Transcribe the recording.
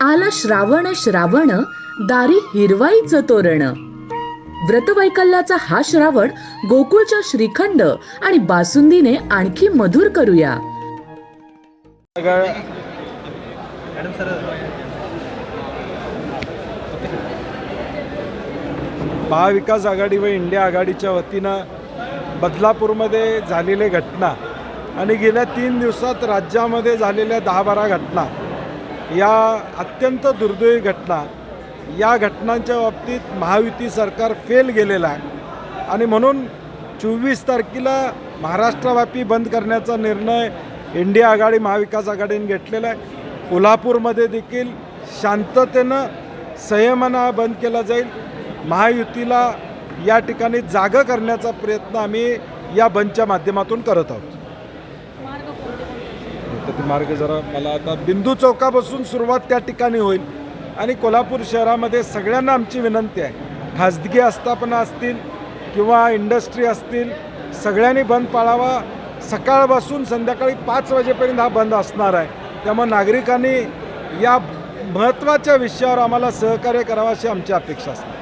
आला श्रावण श्रावण दारी हिरवाईचं तोरण. व्रतवैकल्याचा हा श्रावण गोकुळच्या श्रीखंड आणि बासुंदीने आणखी मधुर करूया. महाविकास आघाडी व इंडिया आघाडीच्या वतीनं बदलापूरमध्ये झालेले घटना आणि गेल्या तीन दिवसात राज्यामध्ये झालेल्या दहा बारा घटना. या अत्यंत दुर्दैवी घटना या घटनांच्या बाबतीत महायुती सरकार फेल गेलेलं आहे. आणि म्हणून चोवीस तारखेला महाराष्ट्रव्यापी बंद करण्याचा निर्णय इंडिया आघाडी महाविकास आघाडीने घेतलेला आहे. कोल्हापूरमध्ये देखील शांततेनं संयमानं बंद केला जाईल. महायुतीला या ठिकाणी जागं करण्याचा प्रयत्न आम्ही या बंदच्या माध्यमातून करत आहोत. तर ते मार्ग जरा मला आता बिंदू चौकापासून सुरुवात त्या ठिकाणी होईल. आणि कोल्हापूर शहरामध्ये सगळ्यांना आमची विनंती आहे. खाजगी आस्थापना असतील किंवा इंडस्ट्री असतील सगळ्यांनी बंद पाळावा. सकाळपासून संध्याकाळी पाच वाजेपर्यंत हा बंद असणार आहे. त्यामुळे नागरिकांनी या महत्त्वाच्या विषयावर आम्हाला सहकार्य करावं अशी आमची अपेक्षा असते.